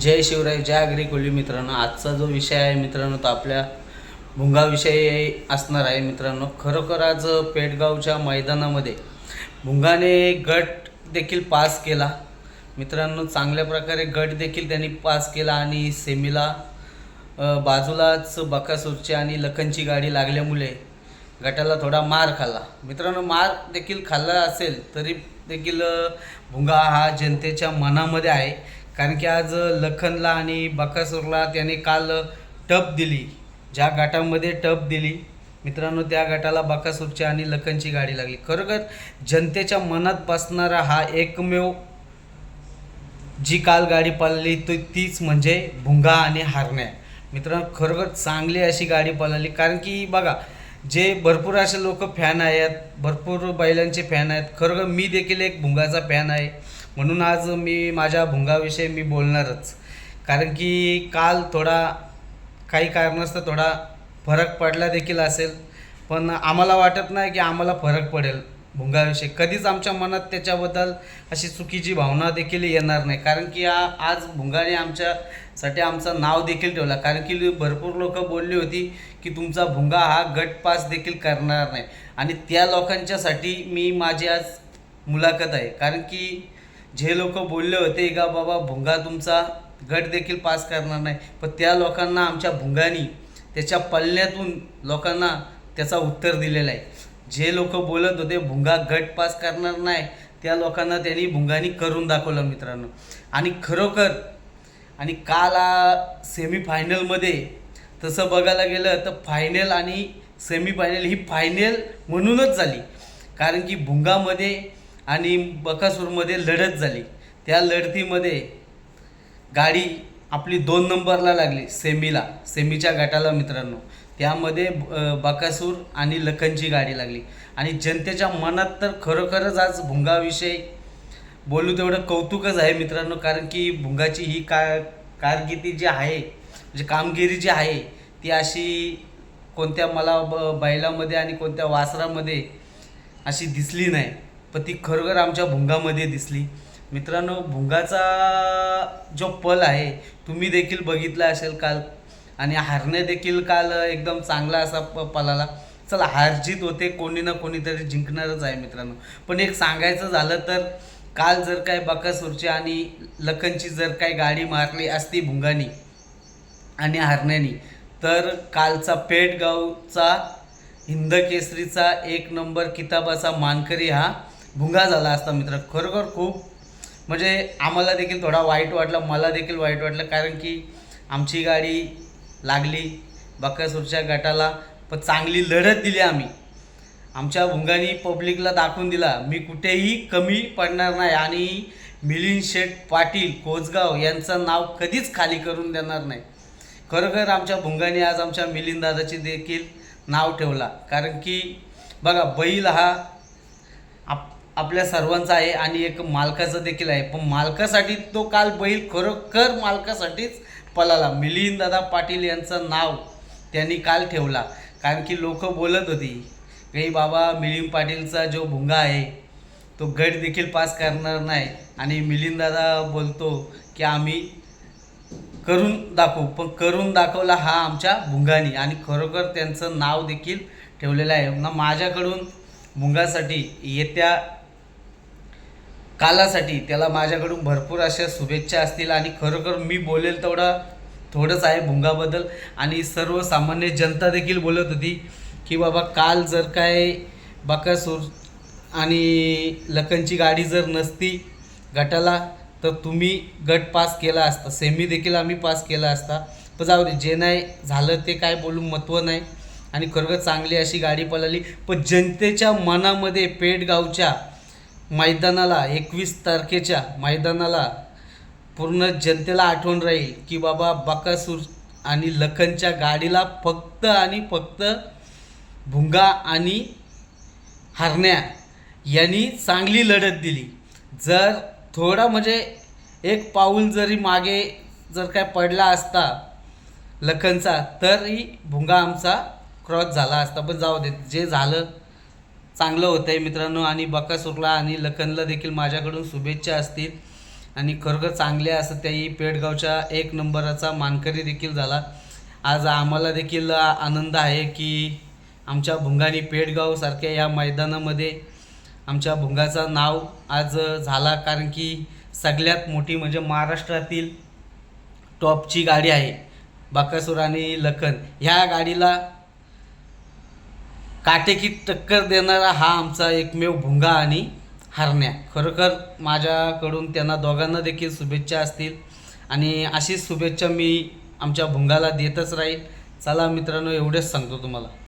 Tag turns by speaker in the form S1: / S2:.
S1: जय शिवराय जय आगरी मित्रांनो. आजचा जो विषय आहे मित्रांनो तो आपल्या भुंगाविषयी असणार आहे मित्रांनो. खरोखर आज पेटगावच्या मैदानामध्ये भुंगाने गट देखील पास केला. मित्रांनो चांगल्या प्रकारे गट देखील त्यांनी पास केला आणि सेमीला बाजूलाच बकासूरची आणि लखनची गाडी लागल्यामुळे गटाला थोडा मार खाल्ला. मित्रांनो मार देखील खाल्ला असेल तरी देखील भुंगा हा जनतेच्या मनामध्ये आहे. कारण की आज लखनला आणि बकासूरला त्याने काल टप दिली. ज्या गटामध्ये टप दिली. मित्रांनो त्या गटाला बकासूरची आणि लखनची गाडी लागली. खरोखर जनतेच्या मनात बसणारा हा एकमेव जी काल गाडी पळाली तो तीच म्हणजे भुंगा आणि हारण्या. मित्रांनो खरोखर चांगली अशी गाडी पळाली. कारण की बघा जे भरपूर असे लोक फॅन आहेत भरपूर बैलांचे फॅन आहेत. खरोखर मी देखील एक भुंगाचा फॅन आहे. म्हणून आज मी माझ्या भुंगाविषयी मी बोलणारच. कारण की काल थोडा काही कारणास्तव थोडा फरक पडला देखील असेल. पण आम्हाला वाटत नाही की आम्हाला फरक पडेल भुंगाविषयी. कधीच आमच्या मनात त्याच्याबद्दल अशी चुकीची भावना देखील येणार नाही. कारण की आ- आज भुंगाने आमच्यासाठी आमचं नाव देखील ठेवलं. कारण की भरपूर लोक बोलली होती की तुमचा भुंगा हा गट पास देखील करणार नाही. आणि त्या लोकांच्यासाठी मी माझी आज मुलाखत आहे. कारण की जे लोक बोलले होते का बाबा भुंगा तुमचा गट देखील पास करणार नाही. पण त्या लोकांना आमच्या भुंगानी त्याच्या पल्ल्यातून लोकांना त्याचा उत्तर दिलेला आहे. जे लोक बोलत होते भुंगा गट पास करणार नाही त्या लोकांना त्यांनी भुंगानी करून दाखवलं मित्रांनो. आणि खरोखर आणि काल सेमीफायनलमध्ये तसं बघायला गेलं तर फायनल आणि सेमीफायनल ही फायनल म्हणूनच झाली. कारण की भुंगामध्ये आणि बकासूरमध्ये लढत झाली. त्या लढतीमध्ये गाडी आपली दोन नंबरला लागली सेमीला सेमीच्या गटाला मित्रांनो. त्यामध्ये बकासूर आणि लखनची गाडी लागली. आणि जनतेच्या मनात तर खरोखरच आज भुंगाविषयी बोलू तेवढं कौतुकच आहे मित्रांनो कारण की भुंगाची ही का कारकिर्दी जी आहे म्हणजे कामगिरी जी आहे ती अशी कोणत्या मला ब बैलामध्ये आणि कोणत्या वासरामध्ये अशी दिसली नाही. पण ती खरोखर आमच्या भुंगामध्ये दिसली. मित्रांनो भुंगाचा जो पल आहे तुम्ही देखील बघितला असेल काल. आणि हारणे देखील काल एकदम चांगला असा प पलाला. चला हारजीत होते कोणी ना कोणीतरी जिंकणारच आहे मित्रांनो. पण एक सांगायचं झालं तर काल जर काय बकासूरची आणि लखनची जर काय गाडी मारली असती भुंगानी आणि हरण्यानी तर कालचा पेटगावचा हिंद केसरीचा एक नंबर किताबाचा मानकरी हा भुंगा झाला असता मित्र. खरोखर खूप म्हणजे आम्हाला देखील थोडा वाईट वाटला मला देखील वाईट वाटलं. कारण की आमची गाडी लागली बकासूरच्या गटाला पण चांगली लढत दिली आम्ही. आमच्या भुंगानी पब्लिकला दाखवून दिला मी कुठेही कमी पडणार नाही आणि मिलिंद शेठ पाटील कोचगाव यांचं नाव कधीच खाली करून देणार नाही. खरोखर आमच्या भुंगाने आज आमच्या मिलिंद दादाची देखील नाव ठेवला. कारण की बघा बैल हा आप आपल्या सर्वांचा आहे आणि एक मालकाचा देखील आहे. पण मालकासाठी तो काल बैल खरोखर मालकासाठीच पळाला. मिलिंद दादा पाटील यांचं नाव त्यांनी काल ठेवला. कारण की लोक बोलत होती काही बाबा मिलिंद पाटीलचा जो भुंगा आहे तो गट देखील पास करणार नाही. आणि मिलिंद दादा बोलतो की आम्ही करून दाखवू. पण करून दाखवला हा आमच्या भुंगानी. आणि खरोखर त्यांचं नाव देखील ठेवलेलं आहे. ना माझ्याकडून भुंगासाठी येत्या कालासाठी त्याला माझ्याकडून भरपूर अशा शुभेच्छा असतील आणि खरोखर मी बोलेल तेवढं थोडंच आहे भुंगाबद्दल. आणि सर्वसामान्य जनता देखील बोलत होती की बाबा काल जर काय बकासूर आणि लखनची गाडी जर नसती गटाला तर तुम्ही गट पास केला असता सेमी देखील आम्ही पास केला असता. पण जाऊ दे जे नाही झालं ते काय बोलून महत्त्व नाही. आणि खरोखर चांगली अशी गाडी पळाली. पण जनतेच्या मनामध्ये पेठगावच्या मैदानाला एकवीस तारखेच्या मैदानाला पूर्ण जनतेला आठवण राहील की बाबा बकासूर आणि लखनच्या गाडीला फक्त आणि फक्त भुंगा आणि हरण्या यांनी चांगली लढत दिली. जर थोडा म्हणजे एक पाऊल जरी मागे जर काय पडला असता लखनचा तरी भुंगा आमचा क्रॉस झाला असता. पण जाऊ दे जे झालं चांगलं होतं आहे मित्रांनो. आणि बकासूरला आणि लखनला देखील माझ्याकडून शुभेच्छा असतील. आणि खरोखर चांगले असं त्याही पेडगावच्या एक नंबराचा मानकरी देखील झाला. आज आम्हाला देखील आनंद आहे की आमच्या भुंगानी पेडगावसारख्या या मैदानामध्ये आमच्या भुंगाचं नाव आज झाला. कारण की सगळ्यात मोठी म्हणजे महाराष्ट्रातील टॉपची गाडी आहे बाकासूर आणि लखन. ह्या गाडीला काटेकी टक्कर देणारा हा आमचा एकमेव भुंगा आणि हरण्या. खरोखर माझ्याकडून त्यांना दोघांना देखील शुभेच्छा असतील. आणि अशीच शुभेच्छा मी आमच्या भुंगाला देतच राहील. चला मित्रांनो एवढेच सांगतो तुम्हाला.